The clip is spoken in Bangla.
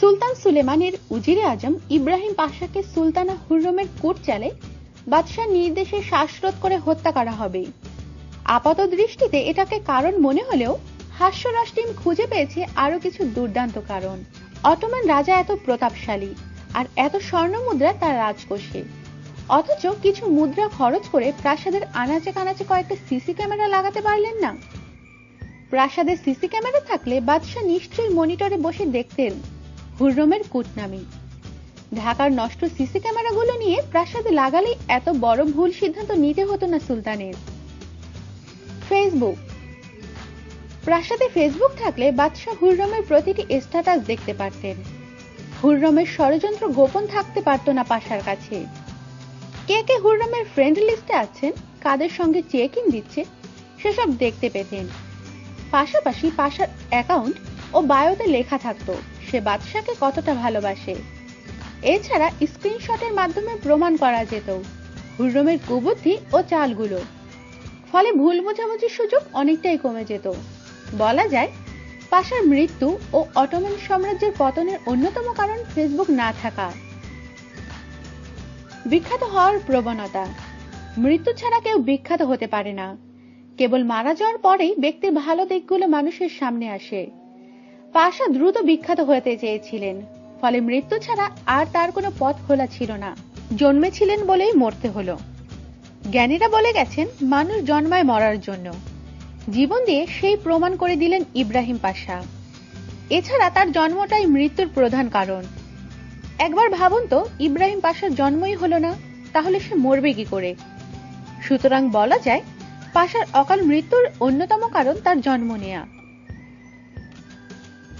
সুলতান সুলেমানের উজিরে আজম ইব্রাহিম পাশাকে সুলতানা হুররমের কুট চালে বাদশাহ নির্দেশে শ্বাসরোধ করে হত্যা করা হবে। আপাত দৃষ্টিতে এটাকে কারণ মনে হলেও হাস্যরস টিম খুঁজে পেয়েছে আরও কিছু দুর্দান্ত কারণ। অটোমান রাজা এত প্রতাপশালী আর এত স্বর্ণ মুদ্রা তার রাজকোষে। অথচ কিছু মুদ্রা খরচ করে প্রাসাদের আনাচে কানাচে কয়েকটা সিসি ক্যামেরা লাগাতে পারলেন না। প্রাসাদে সিসি ক্যামেরা থাকলে বাদশাহ নিশ্চয়ই মনিটরে বসে দেখতেন। হুররমের কুটনামি। ঢাকার নষ্ট সিসি ক্যামেরাগুলো নিয়ে প্রাসাদে লাগালেই এত বড় ভুল সিদ্ধান্ত নিতে হতো না সুলতানের। ফেসবুক প্রাসাদে ফেসবুক থাকলে বাদশাহ হুররমের প্রতিটি স্ট্যাটাস দেখতে পারতেন। হুররমের ষড়যন্ত্র গোপন থাকতে পারত না পাশার কাছে। কে কে হুররমের ফ্রেন্ড লিস্টে আছেন, কাদের সঙ্গে চেক ইন দিচ্ছে, সেসব দেখতে পেতেন। পাশাপাশি পাশার অ্যাকাউন্ট ও বায়োতে লেখা থাকতো। সে বাদশাকে কতটা ভালোবাসে। এছাড়া স্ক্রিনশটের মাধ্যমে প্রমাণ করা যেত হুররমের কুবুদ্ধি ও চালগুলো। ফলে ভুল বোঝাবুঝির সুযোগ অনেকটাই কমে যেত। বলা যায়, পাশার মৃত্যু ও অটোমান সাম্রাজ্যের পতনের অন্যতম কারণ ফেসবুক না থাকা। বিখ্যাত হওয়ার প্রবণতা, মৃত্যু ছাড়া কেউ বিখ্যাত হতে পারে না। কেবল মারা যাওয়ার পরেই ব্যক্তির ভালো দিকগুলো মানুষের সামনে আসে। পাশা দ্রুত বিখ্যাত হতে চেয়েছিলেন। ফলে মৃত্যু ছাড়া আর তার কোনো পথ খোলা ছিল না। জন্মেছিলেন বলেই মরতে হলো। জ্ঞানীরা বলে গেছেন, মানুষ জন্মায় মরার জন্য। জীবন দিয়ে সেই প্রমাণ করে দিলেন ইব্রাহিম পাশা এছাড়া তার জন্মটাই মৃত্যুর প্রধান কারণ। একবার ভাবুন তো, ইব্রাহিম পাশার জন্মই হলো না, তাহলে সে মরবে কি করে? সুতরাং বলা যায় পাশার অকাল মৃত্যুর অন্যতম কারণ তার জন্ম নেয়া।